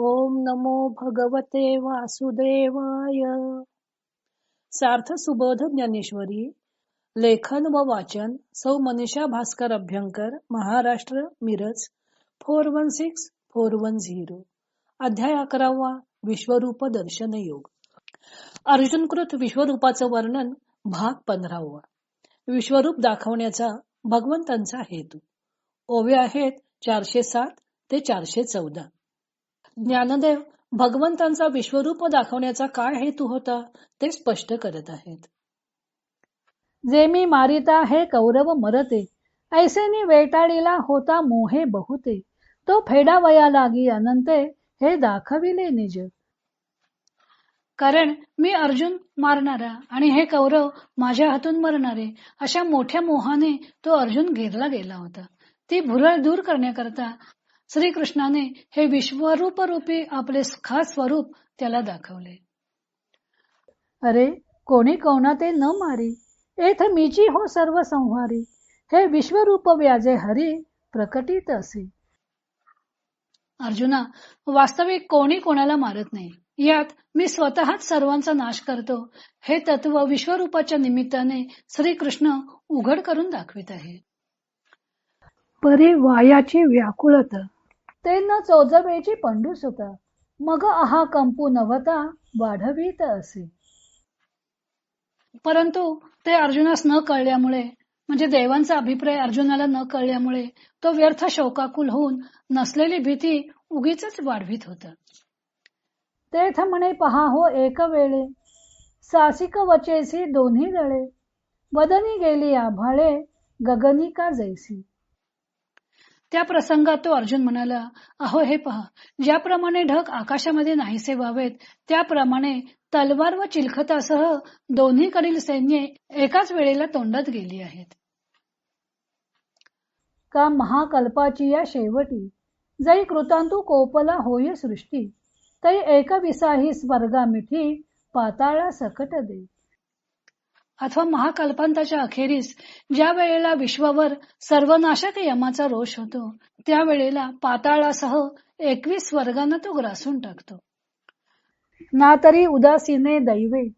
ओम नमो भगवते वासुदेवाय. सार्थ सुबोध ज्ञानेश्वरी लेखन व वाचन Sau Manisha Bhaskar Abhyankar Maharashtra Miraj four one six four one zero. अध्याय अकरावा विश्वरूप दर्शन योग. अर्जुनकृत विश्वरूपाचं वर्णन भाग पंधरावा. विश्वरूप दाखवण्याचा भगवंतांचा हेतू. ओवे आहेत चारशे सात ते चारशे चौदा. ज्ञानदेव भगवंतांचा विश्वरूप दाखवण्याचा काय हेतू होता ते स्पष्ट करत आहेत. जे मी मारिता हे कौरव मरते ऐसेनी वेटाळीला होता मोहे बहुते तो फेडावया लागी अनंते हे दाखविले निज. कारण मी अर्जुन मारणारा आणि हे कौरव माझ्या हातून मरणारे अशा मोठ्या मोहाने तो अर्जुन घेरला गेला होता. ती भुरळ दूर करण्याकरता श्रीकृष्णाने हे विश्वरूप रूपी आपले खास स्वरूप त्याला दाखवले. अरे कोणी कोणा ते न मारी? एथ मीची हो सर्व संहारी. हे विश्वरूप व्याजे हरी प्रकटित असे. अर्जुना वास्तविक कोणी कोणाला मारत नाही. यात मी स्वतःच सर्वांचा नाश करतो. हे तत्व विश्वरूपाच्या निमित्ताने श्रीकृष्ण उघड करून दाखवित आहे. परी वायाची व्याकुळत. ते न चोजवेची पंडूस होता मग आहा कंपू नवता वाढवीत असे. परंतु ते अर्जुनास न कळल्यामुळे म्हणजे देवांचा अभिप्राय अर्जुनाला न कळल्यामुळे तो व्यर्थ शोकाकुल होऊन नसलेली भीती उगीच वाढवीत होता. तेथ म्हणे पहा हो एक वेळे सासिक वचेसी दोन्ही दळे वदनी गेली आभाळे गगनी का जैसी. त्या प्रसंगात तो अर्जुन म्हणाला अहो हे पहा ज्याप्रमाणे ढग आकाशामध्ये नाहीसे व्हावेत त्याप्रमाणे तलवार व चिलखतासह दोन्हीकडील सैन्य एकाच वेळेला तोंडात गेली आहेत. का महाकल्पाची या शेवटी जै कृतांतू कोपला होय सृष्टी तरी एक विसाही स्वर्गा मिठी पाताळा सकट दे. अथवा महाकल्पांताच्या अखेरीस ज्या वेळेला विश्वावर सर्वनाशक यमाचा रोष होतो त्यावेळेला पाताळासह एकवीस स्वर्गांना तो ग्रासून टाकतो. ना तरी उदासीने दैवे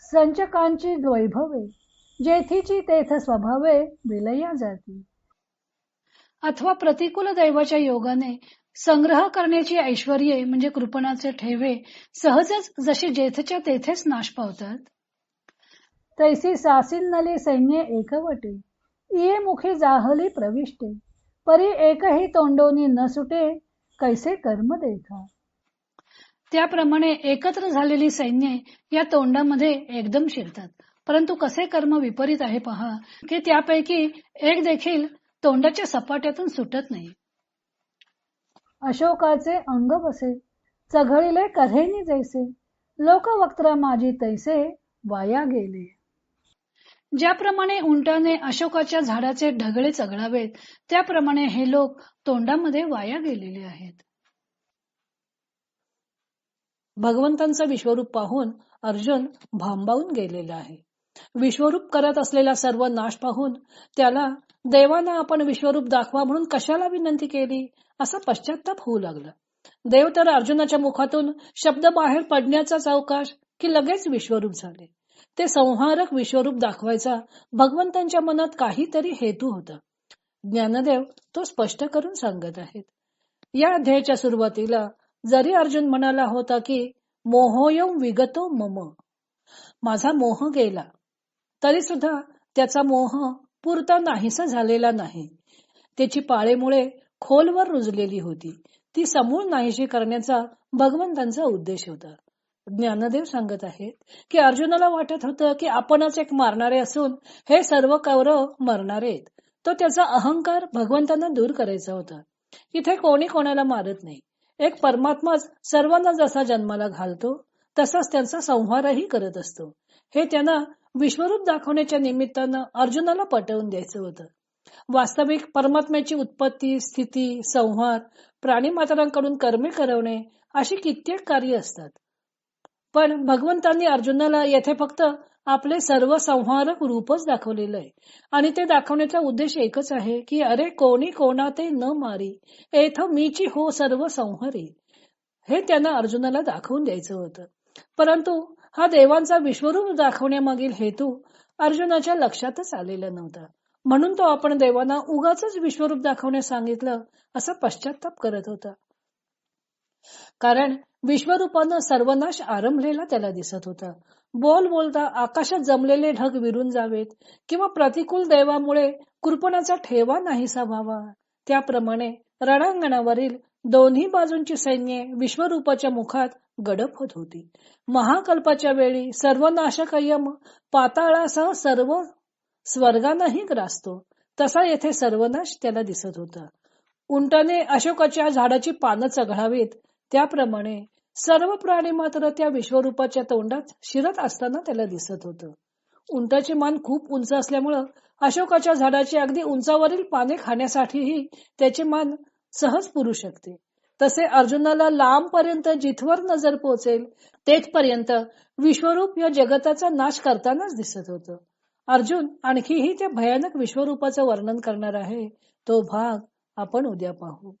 संचकांची वैभवे जेथीची तेथ स्वभावे विलया जाती. अथवा प्रतिकूल दैवाच्या योगाने संग्रह करण्याची ऐश्वर्ये म्हणजे कृपणाचे ठेवे सहजच जशी जेथच्या तेथेच नाश पावतात. तैसी सासिन्नली नली सैन्य एकवटे. इये मुखी जाहली प्रविष्टे. परी एकही तोंडोनी न सुटे कैसे कर्म देखा? त्याप्रमाणे एकत्र झालेली सैन्य या तोंडामध्ये एकदम शिरतात. परंतु कसे कर्म विपरीत आहे पहा की त्यापैकी एक देखील तोंडाच्या सपाट्यातून सुटत नाही. अशोकाचे अंग बसे चघळीले कधेनी जैसे. लोकवक्त्र माझी तैसे वाया गेले. ज्याप्रमाणे उंटाने अशोकाच्या झाडाचे ढगळे चघळावेत त्याप्रमाणे हे लोक तोंडामध्ये वाया गेलेले आहेत. भगवंतांचं विश्वरूप पाहून अर्जुन भांबावून गेलेला आहे. विश्वरूप करत असलेला सर्व नाश पाहून त्याला देवाना आपण विश्वरूप दाखवा म्हणून कशाला विनंती केली? असा पश्चाताप होऊ लागला. देव तर अर्जुनाच्या मुखातून शब्द बाहेर पडण्याचाच अवकाश की लगेच विश्वरूप झाले. ते संहारक विश्वरूप दाखवायचा भगवंतांच्या मनात काहीतरी हेतू होता. ज्ञानदेव तो स्पष्ट करून सांगत आहेत. या अध्यायाच्या सुरुवातीला जरी अर्जुन म्हणाला होता की मोहोयम विगतो मम. माझा मोह गेला. तरी सुद्धा त्याचा मोह पुरता नाहीसा झालेला नाही. त्याची पाळेमुळे खोलवर रुजलेली होती. ती समूळ नाहीशी करण्याचा भगवंतांचा उद्देश होता. ज्ञानदेव सांगत आहेत की अर्जुनाला वाटत होतं की आपणच एक मारणारे असून हे सर्व कौरव मरणारे आहेत. तो त्याचा अहंकार भगवंतांना दूर करायचा होता. इथे कोणी कोणाला मारत नाही. एक परमात्माच सर्वांना जसा जन्माला घालतो तसाच त्यांचा संहारही करत असतो. हे त्यांना विश्वरूप दाखवण्याच्या निमित्तानं अर्जुनाला पटवून द्यायचं होतं. वास्तविक परमात्म्याची उत्पत्ती स्थिती संहार प्राणी मात्रांकडून कर्मे करवणे अशी कित्येक कार्य असतात. पण भगवंतांनी अर्जुनाला येथे फक्त आपले सर्व संहारक रूपच दाखवलेलं आहे. आणि ते दाखवण्याचा उद्देश एकच आहे की अरे कोणी कोणा ते न मारी एथ मीची हो सर्व संहारी हे त्यांना अर्जुनाला दाखवून द्यायचं होतं. परंतु हा देवांचा विश्वरूप दाखवण्यामागील हेतू अर्जुनाच्या लक्षातच आलेला नव्हता. म्हणून तो आपण देवांना उगाच विश्वरूप दाखवण्यास सांगितलं असा पश्चाताप करत होता. कारण विश्वरूपानं सर्वनाश आरंभलेला त्याला दिसत होता. बोल बोलता आकाशात जमलेले ढग विरून जावेत किंवा प्रतिकूल देवामुळे कृपणाचा ठेवा नाहीसा व्हावा. त्याप्रमाणे रणांगणावरील दोन्ही बाजूंची सैन्ये विश्वरूपाच्या मुखात गडप होत होती. महाकल्पाच्या वेळी सर्वनाशकयम पाताळासह सर्व स्वर्गांनाही ग्रासतो. तसा येथे सर्वनाश त्याला दिसत होता. उंटाने अशोकाच्या झाडाची पानं चघळावीत त्याप्रमाणे सर्व प्राणी मात्र त्या विश्वरूपाच्या तोंडात शिरत असताना त्याला दिसत होतं. उंटाचे मान खूप उंच असल्यामुळं अशोकाच्या झाडाची अगदी उंचावरील पाने खाण्यासाठीही त्याचे मान सहज पुरू शकते. तसे अर्जुनाला लांब पर्यंत जिथवर नजर पोहोचेल तेथपर्यंत विश्वरूप या जगताचा नाश करतानाच दिसत होतं. अर्जुन आणखीही त्या भयानक विश्वरूपाचं वर्णन करणार आहे तो भाग आपण उद्या पाहू.